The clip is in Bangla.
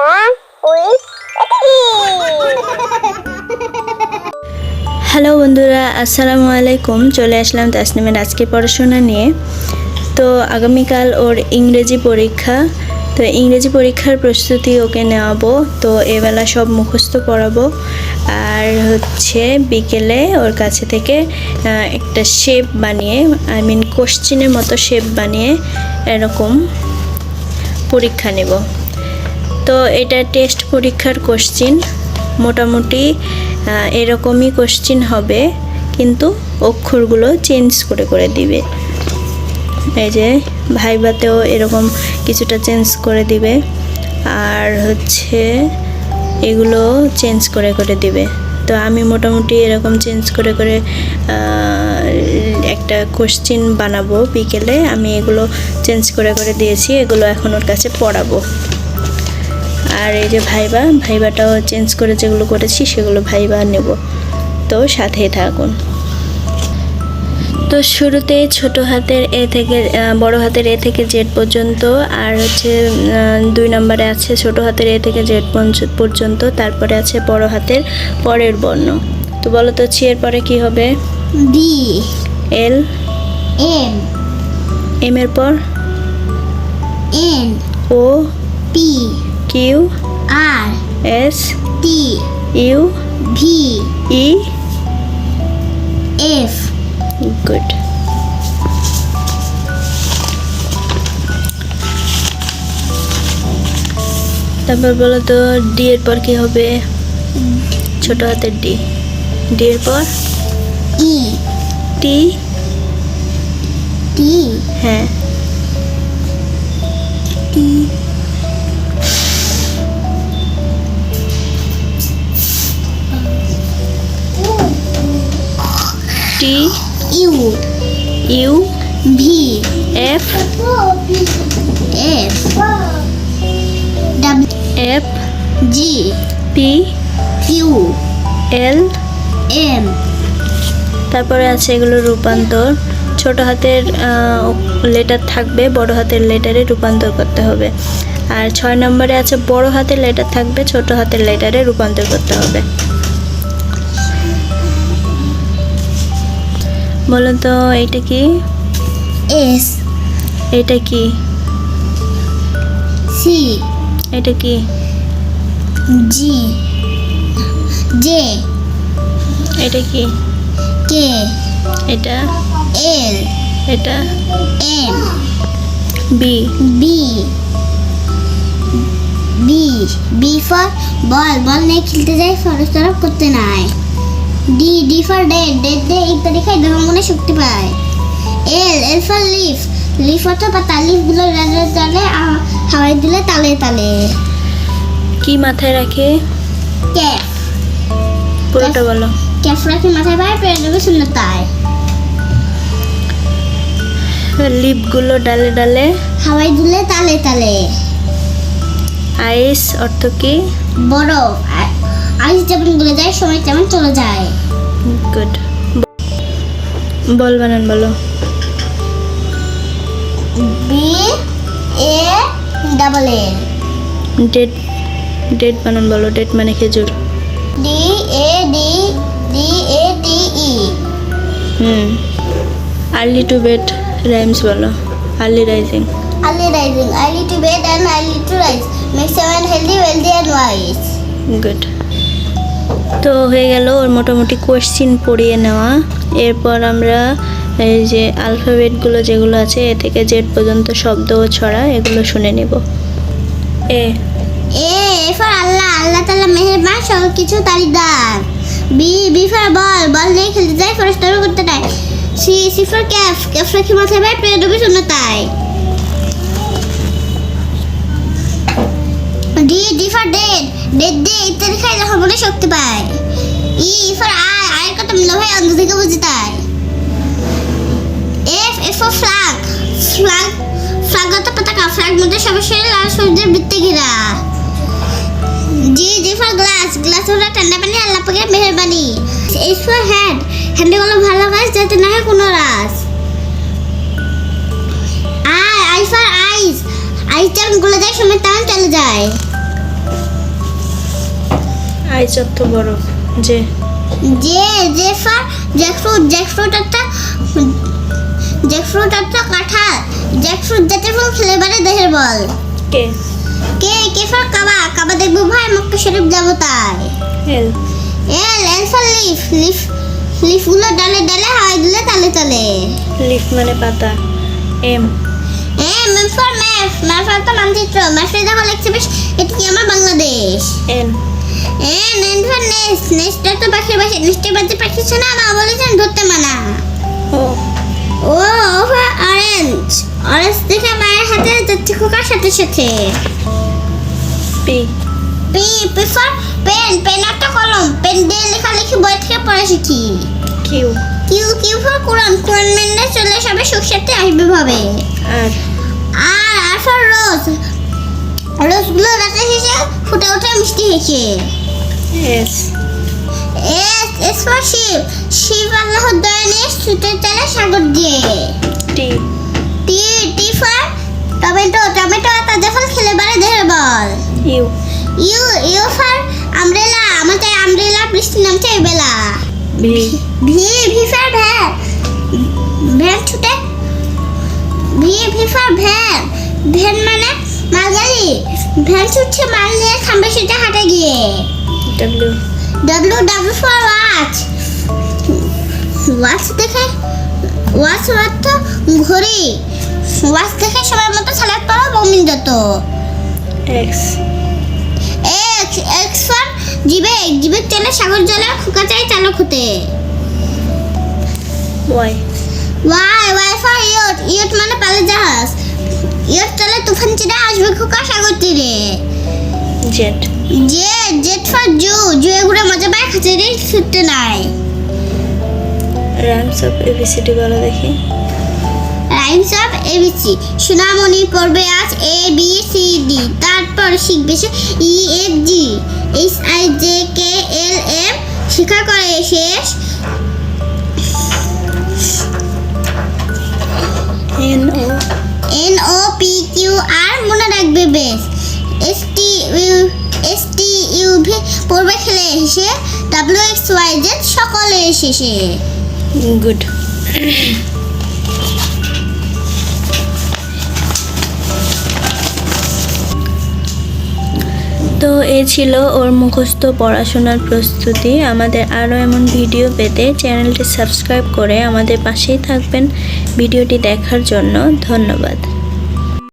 হ্যালো বন্ধুরা, আসসালামু আলাইকুম। চলে আসলাম তাসনিমের আজকে পড়াশোনা নিয়ে। তো আগামীকাল ওর ইংরেজি পরীক্ষা। তো ইংরেজি পরীক্ষার প্রস্তুতি ওকে নেওয়াবো। তো এবেলা সব মুখস্থ পড়াবো। আর হচ্ছে বিকেলে ওর কাছে থেকে একটা শেপ বানিয়ে আই মিন কোশ্চিনের মতো শেপ বানিয়ে এরকম পরীক্ষা নেব। তো এটা টেস্ট পরীক্ষার কোশ্চিন মোটামুটি এরকমই কোশ্চিন হবে, কিন্তু অক্ষরগুলো চেঞ্জ করে করে দিবে। এই যে, ভাইবাতেও এরকম কিছুটা চেঞ্জ করে দিবে। আর হচ্ছে, এগুলো চেঞ্জ করে করে দিবে। তো আমি মোটামুটি এরকম চেঞ্জ করে করে একটা কোশ্চিন বানাবো বিকেলে। আমি এগুলো চেঞ্জ করে করে দিয়েছি, এগুলো এখন ওর কাছে পড়াবো। আর এই যে ভাইবা ভাইবাটাও চেঞ্জ করে যেগুলো করেছি সেগুলো ভাইবা নেব। তো সাথেই থাকুন। তো শুরুতে ছোট হাতের এ থেকে বড় হাতের এ থেকে জেড পর্যন্ত আর হচ্ছে দুই নম্বরে আছে ছোট হাতের এ থেকে জেড পর্যন্ত তারপরে আছে বড় হাতের পরের বর্ণ। তো বলো তো ছি এর পরে কি হবে? ডি এল এম এম এর পর? N O P Q R S T U V E F good তারপর বলো তো ডি এর পর কি হবে? ছোট হাতের ডি ডি এর পর? ই টি টি হ্যাঁ। T F G P Q L M তারপরে আছে এগুলো রূপান্তর। ছোট হাতের লেটার থাকবে বড় হাতের লেটারে রূপান্তর করতে হবে। আর ছয় নম্বরে আছে বড় হাতের লেটার থাকবে ছোট হাতের লেটারে রূপান্তর করতে হবে। বলো তো এইটা কি? এস এটা কি? সি এটা কি? জি। জে। এটা কি? কে? এটা? এল। এটা? M. B. B. B. B for ball. Ball নিয়ে খেলতে যাই ফরস তরফ করতে নাই। D D for date. Date দিয়ে ইত্যাদি খাই মনে শক্তি পায়। এল এল ফর লিফ লিফগুলো রাজা তালে আ- হাওয়াই দিলে তালে তালে। কি মাথায় রাখে? ক্যাফ। পুরোটা বলো। রাখি মাথায় পায় পেয়ে দেবে শূন্যতায়। লিপগুলো ডালে ডালে। হাওয়াই দিলে তালে তালে। আইস অর্থ কি? বরফ। আ- আইস যেমন গলে যায় সময় তেমন চলে যায়। গুড বল বানান বলো। B A double A date date বানান বলো ডেট মানে খেজুর। D A D D A T E hmm. Early to bed rhymes বলো early rising early rising early to bed and early to rise. Makes a man healthy wealthy and wise. Good তো হয়ে গেল ওর মোটামুটি কোশ্চিন পড়িয়ে নেওয়া। এরপর আমরা এই যে আলফাবেটগুলো যেগুলো আছে এ থেকে জেড পর্যন্ত শব্দ ও ছড়া এগুলো শুনে নেব। এ। এ এ ফর আল্লাহ আল্লাহ তাআলা মেহেরবান সব কিছু তারই দান B B for ball ball নিয়ে খেলতে যায় ফরেস্ট করতে নাই C C for calf calf রাখি মাথায় পায় পেয়ে ডুবে তাই D D for date date day ইত্যাদি খাই যখন মনে শক্তি পায়। ই ফর আই আয়ের কথা মিলো ভাই অন্ধ থেকে বুঝি তাই। ফর ফ্ল্যাগ ফ্ল্যাগ ফ্ল্যাগ অর্থ পতাকা ফ্ল্যাগ মধ্যে সবসময় লাল সবুজের বৃত্তে ঘেরা। G G for glass glass হলো ঠান্ডা পানি আল্লাহ পাকের মেহেরবানি। এইচ ফর হ্যান্ড হ্যান্ডে গুলো ভালো কাজ যাতে না হয় কোনো রাস I I for ice ice যেমন গলে যায় সময় তেমন চলে যায়। আইস অর্থ বরফ যে। যে যে ফর জ্যাকফ্রুট জ্যাকফ্রুট একটা জ্যাকফ্রুট একটা কাঁঠাল। জ্যাকফ্রুট জাতীয় ফল ফ্লেভারে দেহের বল। কে? কে? কে ফর কাবা? কাবা দেখব ভাই মক্কা শরীফ যাব তাই। L L L for leaf leaf লিফগুলো ডালে ডালে হাওয়াই দিলে তালে তালে। লিফ মানে পাতা। M. M M for map map একটা মানচিত্র ম্যাপে দেখো লিখছে বেশ এটা কি আমার Bangladesh? N. N N for nest nest একটা পাখির বাসা নেস্টের বাচ্চা পাখি শোনা মা বলেছেন ধরতে মানা। ও। ও অরেঞ্জ অরেঞ্জ দেখে মায়ের হাতে যাচ্ছে খোকার সাথে সাথে। P. P P for pen pen একটা কলম। পেন দিয়ে লেখালেখি বই থেকে পড়া শিখি। কিউ। কিউ কিউ ফর কোরআন। কোরআন মেনে চলে সবে সুখ সাথে আসবে ভাবে। আর। আর আর ফর রোজ। রোজগুলো রাতে শেষে ফুটে ওঠে মিষ্টি হেসে S S for Shiva Shiva আল্লাহর দয়া নিয়ে ছুটে চলে সাগর দিয়ে। T. T T for tomato tomato তাজা ফল খেলে বারে দেহের বল। U. U U for umbrella আমাদের আমব্রেলা বৃষ্টি নামছে এই বেলা। V. V V for van van ছুটে। V V for van van মানে মালগাড়ি। ভ্যান ছুটছে মাল নিয়ে খাম্বে সেটা হাটে গিয়ে। W W for watch watch দেখে ওয়াচ অর্থ ঘড়ি। ওয়াচ দেখে সবার মতো সালাদ পড়া বমিন যত। এক্স এক্স এক্স ফর জিবে জিবে চলে সাগর জলে খোকা চাই চালক হতে Y Y Y for yacht yacht মানে পালে জাহাজ। ইয়ট চলে তুফান চিরে আসবে খোকা সাগর তীরে। Z Z Z for zoo জুয়ে এগুলো মজা পায় খাঁচারে ছুটতে নাই। রাইমস অফ এবিসিডি বলো দেখি। রাইমস অফ এবিসি সোনামণি পড়বে আজ এ বি সি ডি তারপর শিখবে সে E F G H I Y সকলে শেষে গুড। তো এ ছিল ওর মুখস্থ পড়াশোনার প্রস্তুতি। আমাদের আরও এমন ভিডিও পেতে চ্যানেলটি সাবস্ক্রাইব করে আমাদের পাশেই থাকবেন ভিডিওটি দেখার জন্য। ধন্যবাদ।